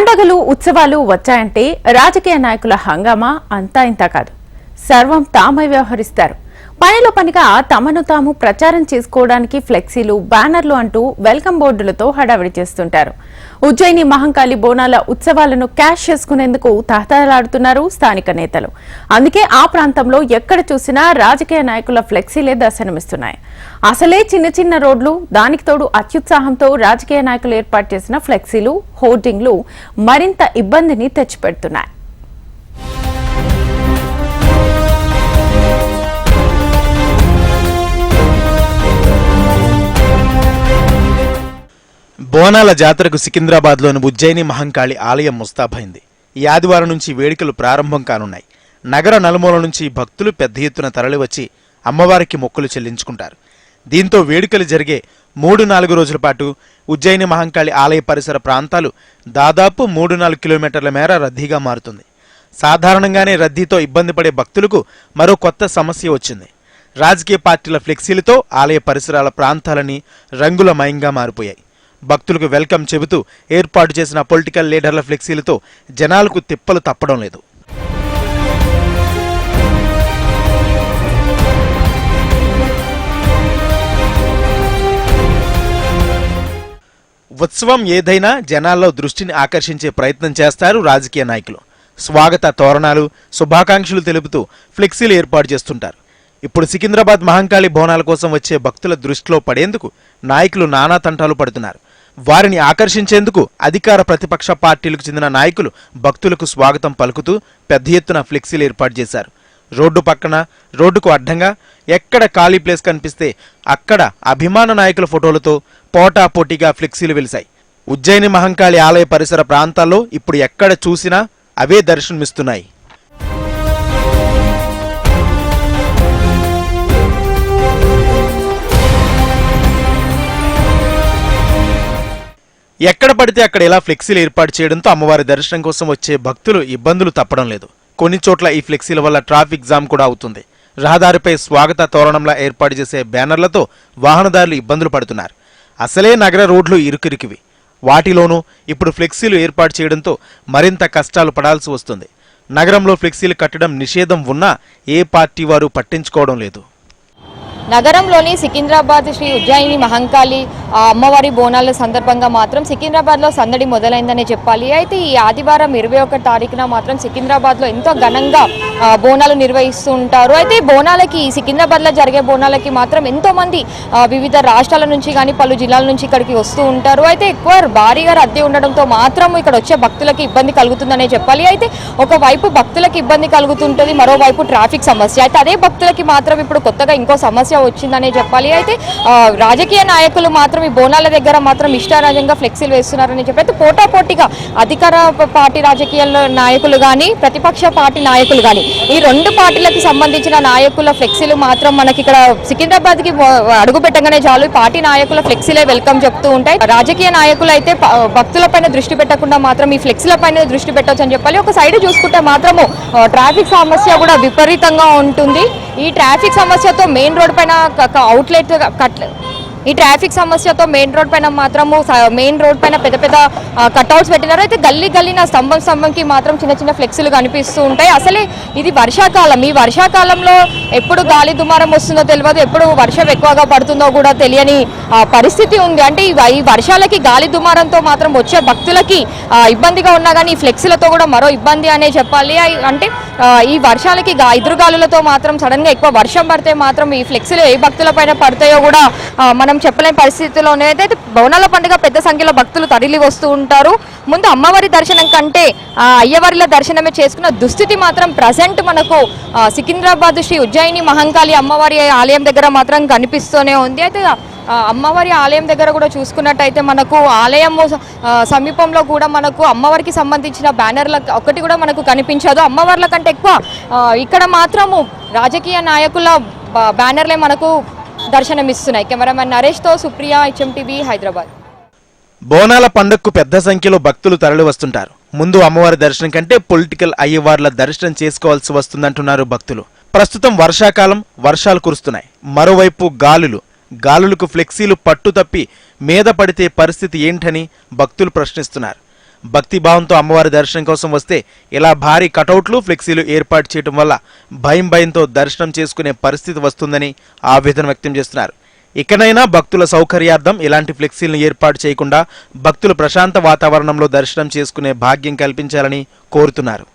పండగలు ఉత్సవాలు వచ్చాయంటే రాజకీయ నాయకుల హంగామా అంతా ఇంత కాదు. సర్వం తామై వ్యవహరిస్తారు. పనిలో పనిగా తమను తాము ప్రచారం చేసుకోవడానికి ఫ్లెక్సీలు బ్యానర్లు అంటూ వెల్కమ్ బోర్డులతో హడావిడి చేస్తుంటారు. ఉజ్జయిని మహంకాళి బోనాల ఉత్సవాలను క్యాష్ చేసుకునేందుకు తహతలాడుతున్నారు స్థానిక నేతలు. అందుకే ఆ ప్రాంతంలో ఎక్కడ చూసినా రాజకీయ నాయకుల ఫ్లెక్సీలే దర్శనమిస్తున్నాయి. అసలే చిన్న చిన్న రోడ్లు దానికి తోడు అత్యుత్సాహంతో రాజకీయ నాయకులు ఏర్పాటు చేసిన ఫ్లెక్సీలు హోర్డింగ్లు మరింత ఇబ్బందిని తెచ్చిపెడుతున్నాయి. బోనాల జాతరకు సికింద్రాబాద్లోని ఉజ్జయిని మహంకాళి ఆలయం ముస్తాబైంది. ఈ ఆదివారం నుంచి వేడుకలు ప్రారంభం కానున్నాయి. నగర నలుమూల నుంచి భక్తులు పెద్ద ఎత్తున తరలివచ్చి అమ్మవారికి మొక్కులు చెల్లించుకుంటారు. దీంతో వేడుకలు జరిగే మూడు నాలుగు రోజుల పాటు ఉజ్జయిని మహంకాళి ఆలయ పరిసర ప్రాంతాలు దాదాపు మూడు నాలుగు కిలోమీటర్ల మేర రద్దీగా మారుతుంది. సాధారణంగానే రద్దీతో ఇబ్బంది పడే భక్తులకు మరో కొత్త సమస్య వచ్చింది. రాజకీయ పార్టీల ఫ్లెక్సీలతో ఆలయ పరిసరాల ప్రాంతాలని రంగులమయంగా మారిపోయాయి. భక్తులకు వెల్కమ్ చెబుతూ ఏర్పాటు చేసిన పొలిటికల్ లీడర్ల ఫ్లెక్సీలతో జనాలకు తిప్పలు తప్పడం లేదు. ఉత్సవం ఏదైనా జనాల్లో దృష్టిని ఆకర్షించే ప్రయత్నం చేస్తారు రాజకీయ నాయకులు. స్వాగత తోరణాలు శుభాకాంక్షలు తెలుపుతూ ఫ్లెక్సీలు ఏర్పాటు చేస్తుంటారు. ఇప్పుడు సికింద్రాబాద్ మహంకాళి బోనాల కోసం వచ్చే భక్తుల దృష్టిలో పడేందుకు నాయకులు నానా తంటాలు పడుతున్నారు. వారిని ఆకర్షించేందుకు అధికార ప్రతిపక్ష పార్టీలకు చెందిన నాయకులు భక్తులకు స్వాగతం పలుకుతూ పెద్ద ఎత్తున ఫ్లెక్సీలు ఏర్పాటు చేశారు. రోడ్డు పక్కన రోడ్డుకు అడ్డంగా ఎక్కడ ఖాళీ ప్లేస్ కనిపిస్తే అక్కడ అభిమాన నాయకుల ఫోటోలతో పోటాపోటీగా ఫ్లెక్సీలు వెలిశాయి. ఉజ్జయిని మహంకాళి ఆలయ పరిసర ప్రాంతాల్లో ఇప్పుడు ఎక్కడ చూసినా అవే దర్శనమిస్తున్నాయి. ఎక్కడ పడితే అక్కడ ఇలా ఫ్లెక్సీలు ఏర్పాటు చేయడంతో అమ్మవారి దర్శనం కోసం వచ్చే భక్తులు ఇబ్బందులు తప్పడం లేదు. కొన్ని చోట్ల ఈ ఫ్లెక్సీల వల్ల ట్రాఫిక్ జామ్ కూడా అవుతుంది. రహదారిపై స్వాగత తోరణంలా ఏర్పాటు చేసే బ్యానర్లతో వాహనదారులు ఇబ్బందులు పడుతున్నారు. అసలే నగర రోడ్లు ఇరుకిరికివి. వాటిలోనూ ఇప్పుడు ఫ్లెక్సీలు ఏర్పాటు చేయడంతో మరింత కష్టాలు పడాల్సి వస్తుంది. నగరంలో ఫ్లెక్సీలు కట్టడం నిషేధం ఉన్నా ఏ పార్టీ వారు పట్టించుకోవడం లేదు. నగరంలోని సికింద్రాబాద్ శ్రీ ఉజ్జాయిని మహంకాళి అమ్మవారి బోనాల సందర్భంగా మాత్రం సికింద్రాబాద్లో సందడి మొదలైందనే చెప్పాలి. అయితే ఈ ఆదివారం ఇరవై ఒకటి తారీఖున మాత్రం సికింద్రాబాద్లో ఎంతో ఘనంగా బోనాలు నిర్వహిస్తూ ఉంటారు. అయితే బోనాలకి సికింద్రాబాద్లో జరిగే బోనాలకి మాత్రం ఎంతో మంది వివిధ రాష్ట్రాల నుంచి కానీ పలు జిల్లాల నుంచి ఇక్కడికి వస్తూ ఉంటారు. అయితే ఎక్కువ భారీగా రద్దీ ఉండడంతో మాత్రం ఇక్కడ వచ్చే భక్తులకి ఇబ్బంది కలుగుతుందనే చెప్పాలి. అయితే ఒకవైపు భక్తులకు ఇబ్బంది కలుగుతుంటుంది మరోవైపు ట్రాఫిక్ సమస్య. అయితే అదే భక్తులకి మాత్రం ఇప్పుడు కొత్తగా ఇంకో సమస్య వచ్చిందనే చెప్పాలి. అయితే రాజకీయ నాయకులు మాత్రం ఈ బోనాల దగ్గర మాత్రం ఇష్టారాజ్యంగా ఫ్లెక్సీలు వేస్తున్నారని చెప్పి అయితే పోటాపోటీగా అధికార పార్టీ రాజకీయ నాయకులు కానీ ప్రతిపక్ష పార్టీ నాయకులు కానీ ఈ రెండు పార్టీలకు సంబంధించిన నాయకుల ఫ్లెక్సీలు మాత్రం మనకి ఇక్కడ సికింద్రాబాద్కి అడుగు పెట్టగానే చాలు. పార్టీ నాయకుల ఫ్లెక్సీలే వెల్కమ్ చెప్తూ ఉంటాయి. రాజకీయ నాయకులు అయితే భక్తులపైన దృష్టి పెట్టకుండా మాత్రం ఈ ఫ్లెక్సీల పైన దృష్టి పెట్టవచ్చు అని చెప్పాలి. ఒక సైడ్ చూసుకుంటే మాత్రము ట్రాఫిక్ సమస్య కూడా విపరీతంగా ఉంటుంది. ఈ ట్రాఫిక్ సమస్యతో మెయిన్ రోడ్ పైన అవుట్లెట్ కట్ ఈ ట్రాఫిక్ సమస్యతో మెయిన్ రోడ్ పైన మాత్రము మెయిన్ రోడ్ పైన పెద్ద పెద్ద కట్అవుట్స్ పెట్టినారు. అయితే గల్లీ నా స్తంభం స్తంభంకి మాత్రం చిన్న చిన్న ఫ్లెక్సీలు కనిపిస్తూ ఉంటాయి. అసలే ఇది వర్షాకాలం. ఈ వర్షాకాలంలో ఎప్పుడు గాలి దుమారం వస్తుందో తెలియదు. ఎప్పుడు వర్షం ఎక్కువగా పడుతుందో కూడా తెలియని పరిస్థితి ఉంది. అంటే ఈ వర్షాలకి గాలి దుమారంతో మాత్రం వచ్చే భక్తులకి ఇబ్బందిగా ఉన్నా కానీ ఈ ఫ్లెక్సీలతో కూడా మరో ఇబ్బంది అనే చెప్పాలి. అంటే ఈ వర్షాలకి ఎదురుగాలులతో మాత్రం సడన్గా ఎక్కువ వర్షం పడితే మాత్రం ఈ ఫ్లెక్సీలు ఏ భక్తుల పైన పడతాయో కూడా మనం చెప్పలేని పరిస్థితిలోనే అయితే బోనాల పండుగ పెద్ద సంఖ్యలో భక్తులు తరలి వస్తూ ఉంటారు. ముందు అమ్మవారి దర్శనం కంటే అయ్యవారిల దర్శనమే చేసుకున్న దుస్థితి మాత్రం ప్రజెంట్ మనకు సికింద్రాబాద్ శ్రీ ఉజ్జయిని మహంకాళి అమ్మవారి ఆలయం దగ్గర మాత్రం కనిపిస్తూనే ఉంది. అయితే అమ్మవారి ఆలయం దగ్గర కూడా చూసుకున్నట్టయితే మనకు ఆలయం సమీపంలో కూడా మనకు అమ్మవారికి సంబంధించిన బ్యానర్ల ఒకటి కూడా మనకు కనిపించదు. అమ్మవార్ల కంటే ఎక్కువ ఇక్కడ మాత్రము రాజకీయ నాయకుల బ- బ్యానర్లే మనకు దర్శనమిస్తున్నాయి. కెమెరామెన్ నరేష్తో సుప్రియ హెచ్ఎంటీవీ హైదరాబాద్. బోనాల పండగకు పెద్ద సంఖ్యలో భక్తులు తరలి వస్తుంటారు. ముందు అమ్మవారి దర్శనం కంటే పొలిటికల్ అయ్యవార్ల దర్శనం చేసుకోవాల్సి వస్తుందంటున్నారు భక్తులు. ప్రస్తుతం వర్షాకాలం వర్షాలు కురుస్తున్నాయి. మరోవైపు గాలులు గాలులకు ఫ్లెక్సీలు పట్టు తప్పి మీద పడితే పరిస్థితి ఏంటని భక్తులు ప్రశ్నిస్తున్నారు. భక్తి భావంతో అమ్మవారి దర్శనం కోసం వస్తే ఇలా భారీ కటౌట్లు ఫ్లెక్సీలు ఏర్పాటు చేయడం వల్ల భయం భయంతో దర్శనం చేసుకునే పరిస్థితి వస్తుందని ఆవేదన వ్యక్తం చేస్తున్నారు. ఇకనైనా భక్తుల సౌకర్యార్థం ఇలాంటి ఫ్లెక్సీలను ఏర్పాటు చేయకుండా భక్తులు ప్రశాంత వాతావరణంలో దర్శనం చేసుకునే భాగ్యం కల్పించాలని కోరుతున్నారు.